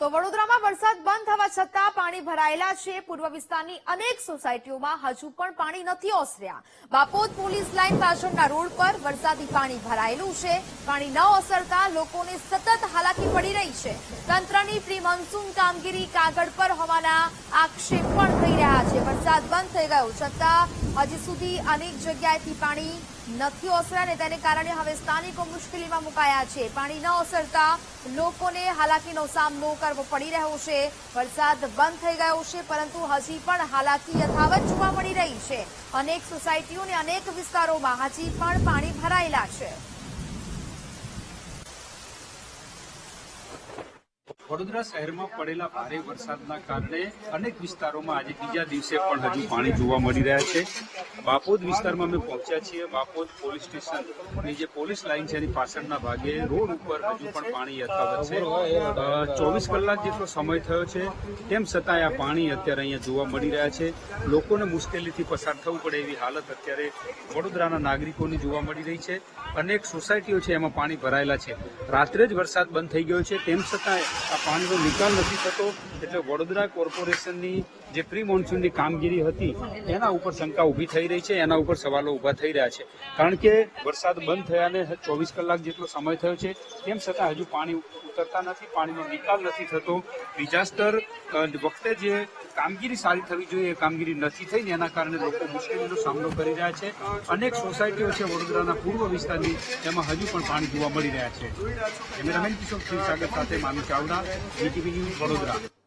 તો વડોદરામાં વરસાદ બંધ થવા છતાં પાણી ભરાયેલા છે. પૂર્વ વિસ્તારની અનેક સોસાયટીઓમાં હજુ પણ પાણી નથી ઓસર્યા. બાપોદ પોલીસ લાઇન પાછળના રોડ પર વરસાદી પાણી ભરાયેલું છે. પાણી ન ઓસરતા લોકોને સતત હાલાકી પડી રહી છે. તંત્રની પ્રી મોન્સૂન કામગીરી કાગળ પર હોવાના આક્ષેપ પણ થઈ રહ્યા છે. વરસાદ બંધ થઈ ગયો છતાં હજી સુધી અનેક જગ્યાએથી પાણી નથી ઓસર્યા ને તેને કારણે હવે સ્થાનિકો મુશ્કેલીમાં મુકાયા છે. પાણી ન ઓસરતા લોકોને હાલાકીનો સામનો કરવો પડી રહ્યો છે. વરસાદ બંધ થઈ ગયો છે, પરંતુ હજી પણ હાલાકી યથાવત જોવા મળી રહી છે. અનેક સોસાયટીઓ અને અનેક વિસ્તારોમાં હજી પણ પાણી ભરાયેલા છે. વડોદરા શહેરમાં પડેલા ભારે વરસાદના કારણે અનેક વિસ્તારોમાં આજે બીજા દિવસે પણ હજુ પાણી જોવા મળી રહ્યા છે. બાપોદ વિસ્તારમાં અમે પહોંચ્યા છીએ. બાપોદ પોલીસ સ્ટેશનની જે પોલીસ લાઇન છે એની પાછળના ભાગે રોડ ઉપર હજુ પણ પાણી યથાવત છે. ચોવીસ કલાક જેટલો સમય થયો છે, તેમ છતાં આ પાણી અત્યારે અહીંયા જોવા મળી રહ્યા છે. લોકોને મુશ્કેલીથી પસાર થવું પડે એવી હાલત અત્યારે વડોદરાના નાગરિકોની જોવા મળી રહી છે. અનેક સોસાયટીઓ છે એમાં પાણી ભરાયેલા છે. રાત્રે જ વરસાદ બંધ થઈ ગયો છે. તેમ છતાં આ પાણીનો નિકાલ નથી થતો. એટલે વડોદરા કોર્પોરેશનની જે પ્રી મોન્સૂનની કામગીરી હતી, એના ઉપર શંકા ઊભી થઈ રહી છે, એના ઉપર સવાલો ઊભા થઈ રહ્યા છે. કારણ કે વરસાદ બંધ થયાને ચોવીસ કલાક જેટલો સમય થયો છે, તેમ છતાં હજુ પાણી ઉતરતા નથી, પાણીનો નિકાલ નથી થતો. ડિઝાસ્ટર વખતે જે કામગીરી સારી થવી જોઈએ એ કામગીરી નથી થઈ ને એના કારણે લોકો મુશ્કેલીનો સામનો કરી રહ્યા છે. અનેક સોસાયટીઓ છે વડોદરાના પૂર્વ વિસ્તારની તેમાં હજુ પણ પાણી જોવા મળી રહ્યા છે. કેમેરામેન કિશોર સાગર સાથે માનુ ચાવડા જીટીવી ન્યૂઝ વડોદરા.